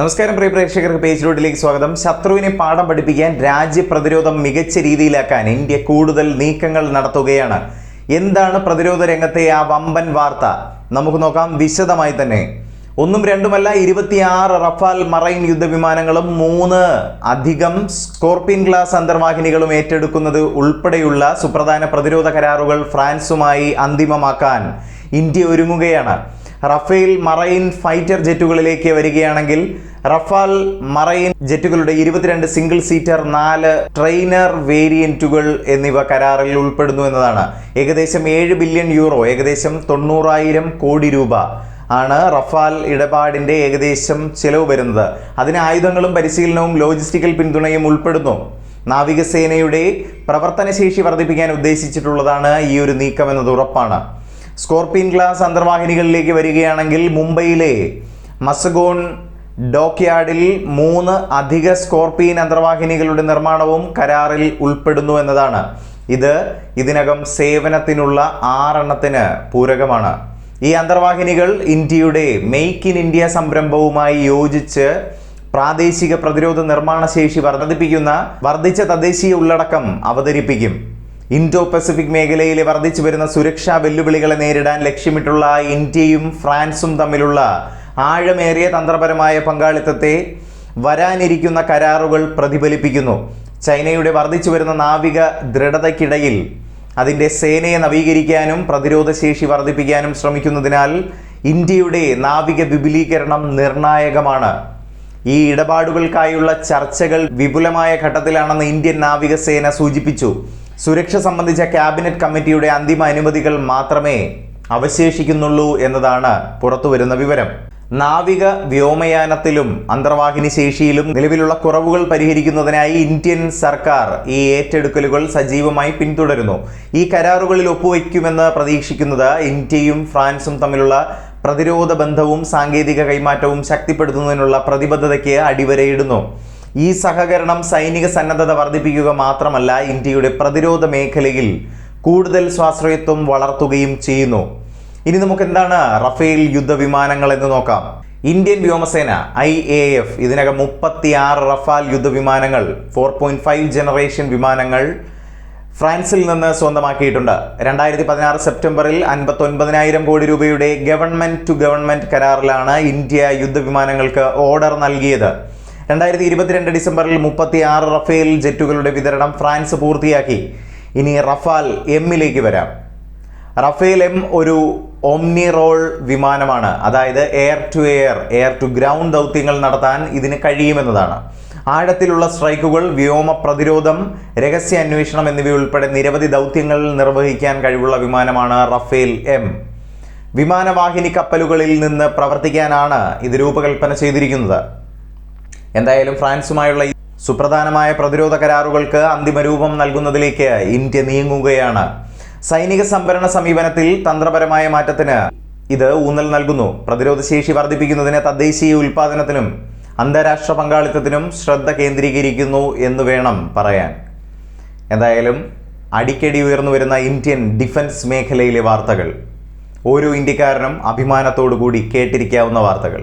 നമസ്കാരം പ്രിയ പ്രേക്ഷകർക്ക് പേജ് റോഡിലേക്ക് സ്വാഗതം. ശത്രുവിനെ പാഠം പഠിപ്പിക്കാൻ രാജ്യപ്രതിരോധം മികച്ച രീതിയിലാക്കാൻ ഇന്ത്യ കൂടുതൽ നീക്കങ്ങൾ നടത്തുകയാണ്. എന്താണ് പ്രതിരോധ രംഗത്തെ ആ വമ്പൻ വാർത്ത? നമുക്ക് നോക്കാം. വിശദമായി തന്നെ. ഒന്നും രണ്ടുമല്ല ഇരുപത്തിയാറ് റഫാൽ മറൈൻ യുദ്ധവിമാനങ്ങളും മൂന്ന് അധികം സ്കോർപ്പിയൻ ക്ലാസ് അന്തർവാഹിനികളും ഏറ്റെടുക്കുന്നത് ഉൾപ്പെടെയുള്ള സുപ്രധാന പ്രതിരോധ കരാറുകൾ ഫ്രാൻസുമായി അന്തിമമാക്കാൻ ഇന്ത്യ ഒരുങ്ങുകയാണ്. റഫേൽ മറൈൻ ഫൈറ്റർ ജെറ്റുകളിലേക്ക് വരികയാണെങ്കിൽ റഫാൽ മറൈൻ ജെറ്റുകളുടെ ഇരുപത്തിരണ്ട് സിംഗിൾ സീറ്റർ നാല് ട്രെയിനർ വേരിയന്റുകൾ എന്നിവ കരാറിൽ ഉൾപ്പെടുന്നു എന്നതാണ്. ഏകദേശം ഏഴ് ബില്യൺ യൂറോ ഏകദേശം തൊണ്ണൂറായിരം കോടി രൂപ ആണ് റഫാൽ ഇടപാടിന്റെ ഏകദേശം ചെലവ് വരുന്നത്. അതിന് ആയുധങ്ങളും പരിശീലനവും ലോജിസ്റ്റിക്കൽ പിന്തുണയും ഉൾപ്പെടുന്നു. നാവികസേനയുടെ പ്രവർത്തനശേഷി വർദ്ധിപ്പിക്കാൻ ഉദ്ദേശിച്ചിട്ടുള്ളതാണ് ഈ ഒരു നീക്കം എന്നത് ഉറപ്പാണ്. സ്കോർപിയൻ ക്ലാസ് അന്തർവാഹിനികളിലേക്ക് വരികയാണെങ്കിൽ മുംബൈയിലെ മസഗോൺ ഡോക്യാർഡിൽ മൂന്ന് അധിക സ്കോർപിയൻ അന്തർവാഹിനികളുടെ നിർമ്മാണവും കരാറിൽ ഉൾപ്പെടുന്നു എന്നതാണ്. ഇത് ഇതിനകം സേവനത്തിനുള്ള ആറെണ്ണത്തിന് പൂരകമാണ്. ഈ അന്തർവാഹിനികൾ ഇന്ത്യയുടെ മെയ്ക്ക് ഇൻ ഇന്ത്യ സംരംഭവുമായി യോജിച്ച് പ്രാദേശിക പ്രതിരോധ നിർമ്മാണ ശേഷി വർദ്ധിപ്പിക്കുന്ന വർദ്ധിച്ച തദ്ദേശീയ ഉള്ളടക്കം അവതരിപ്പിക്കും. ഇൻഡോ പസഫിക് മേഖലയിലെ വർദ്ധിച്ചു വരുന്ന സുരക്ഷാ വെല്ലുവിളികളെ നേരിടാൻ ലക്ഷ്യമിട്ടുള്ള ഇന്ത്യയും ഫ്രാൻസും തമ്മിലുള്ള ആഴമേറിയ തന്ത്രപരമായ പങ്കാളിത്തത്തെ വരാനിരിക്കുന്ന കരാറുകൾ പ്രതിഫലിപ്പിക്കുന്നു. ചൈനയുടെ വർദ്ധിച്ചു വരുന്ന നാവിക ദൃഢതയ്ക്കിടയിൽ അതിന്റെ സേനയെ നവീകരിക്കാനും പ്രതിരോധ ശേഷി വർദ്ധിപ്പിക്കാനും ശ്രമിക്കുന്നതിനാൽ ഇന്ത്യയുടെ നാവിക വിപുലീകരണം നിർണായകമാണ്. ഈ ഇടപാടുകൾക്കായുള്ള ചർച്ചകൾ വിപുലമായ ഘട്ടത്തിലാണെന്ന് ഇന്ത്യൻ നാവികസേന സൂചിപ്പിച്ചു. സുരക്ഷ സംബന്ധിച്ച ക്യാബിനറ്റ് കമ്മിറ്റിയുടെ അന്തിമ അനുമതികൾ മാത്രമേ അവശേഷിക്കുന്നുള്ളൂ എന്നതാണ് പുറത്തുവരുന്ന വിവരം. നാവിക വ്യോമയാനത്തിലും അന്തർവാഹിനി ശേഷിയിലും നിലവിലുള്ള കുറവുകൾ പരിഹരിക്കുന്നതിനായി ഇന്ത്യൻ സർക്കാർ ഈ ഏറ്റെടുക്കലുകൾ സജീവമായി പിന്തുടരുന്നു. ഈ കരാറുകളിൽ ഒപ്പുവയ്ക്കുമെന്ന് പ്രതീക്ഷിക്കുന്നത് ഇന്ത്യയും ഫ്രാൻസും തമ്മിലുള്ള പ്രതിരോധ ബന്ധവും സാങ്കേതിക കൈമാറ്റവും ശക്തിപ്പെടുത്തുന്നതിനുള്ള പ്രതിബദ്ധതയ്ക്ക് അടിവരയിടുന്നു. ഈ സഹകരണം സൈനിക സന്നദ്ധത വർദ്ധിപ്പിക്കുക മാത്രമല്ല ഇന്ത്യയുടെ പ്രതിരോധ മേഖലയിൽ കൂടുതൽ സ്വാശ്രയത്വം വളർത്തുകയും ചെയ്യുന്നു. ഇനി നമുക്ക് എന്താണ് റഫേൽ യുദ്ധവിമാനങ്ങൾ എന്ന് നോക്കാം. ഇന്ത്യൻ വ്യോമസേന ഐ എ എഫ് ഇതിനകം മുപ്പത്തിയാറ് റഫാൽ യുദ്ധവിമാനങ്ങൾ ഫോർ പോയിന്റ് ഫൈവ് ജനറേഷൻ വിമാനങ്ങൾ ഫ്രാൻസിൽ നിന്ന് സ്വന്തമാക്കിയിട്ടുണ്ട്. രണ്ടായിരത്തി പതിനാറ് സെപ്റ്റംബറിൽ അൻപത്തൊൻപതിനായിരം കോടി രൂപയുടെ ഗവൺമെന്റ് ടു ഗവൺമെന്റ് കരാറിലാണ് ഇന്ത്യ യുദ്ധവിമാനങ്ങൾക്ക് ഓർഡർ നൽകിയത്. രണ്ടായിരത്തി ഇരുപത്തിരണ്ട് ഡിസംബറിൽ മുപ്പത്തി ആറ് റഫേൽ ജെറ്റുകളുടെ വിതരണം ഫ്രാൻസ് പൂർത്തിയാക്കി. ഇനി റഫാൽ എമ്മിലേക്ക് വരാം. റഫേൽ എം ഒരു ഓംനി റോൾ വിമാനമാണ്. അതായത് air to air air to ground ദൗത്യങ്ങൾ നടത്താൻ ഇതിന് കഴിയുമെന്നതാണ്. ആഴത്തിലുള്ള സ്ട്രൈക്കുകൾ വ്യോമ പ്രതിരോധം രഹസ്യ അന്വേഷണം എന്നിവയുൾപ്പെടെ നിരവധി ദൗത്യങ്ങൾ നിർവഹിക്കാൻ കഴിവുള്ള വിമാനമാണ് റഫേൽ എം. വിമാനവാഹിനി കപ്പലുകളിൽ നിന്ന് പ്രവർത്തിക്കാനാണ് ഇത് രൂപകൽപ്പന ചെയ്തിരിക്കുന്നത്. എന്തായാലും ഫ്രാൻസുമായുള്ള സുപ്രധാനമായ പ്രതിരോധ കരാറുകൾക്ക് അന്തിമരൂപം നൽകുന്നതിലേക്ക് ഇന്ത്യ നീങ്ങുകയാണ്. സൈനിക സംഭരണ സമീപനത്തിൽ തന്ത്രപരമായ മാറ്റത്തിന് ഇത് ഊന്നൽ നൽകുന്നു. പ്രതിരോധ ശേഷി വർദ്ധിപ്പിക്കുന്നതിന് തദ്ദേശീയ ഉൽപാദനത്തിനും അന്താരാഷ്ട്ര പങ്കാളിത്തത്തിനും ശ്രദ്ധ കേന്ദ്രീകരിക്കുന്നു എന്ന് വേണം പറയാൻ. എന്തായാലും അടിക്കടി ഉയർന്നു വരുന്ന ഇന്ത്യൻ ഡിഫൻസ് മേഖലയിലെ വാർത്തകൾ. ഓരോ ഇന്ത്യക്കാരനും അഭിമാനത്തോടു കൂടി കേട്ടിരിക്കാവുന്ന വാർത്തകൾ.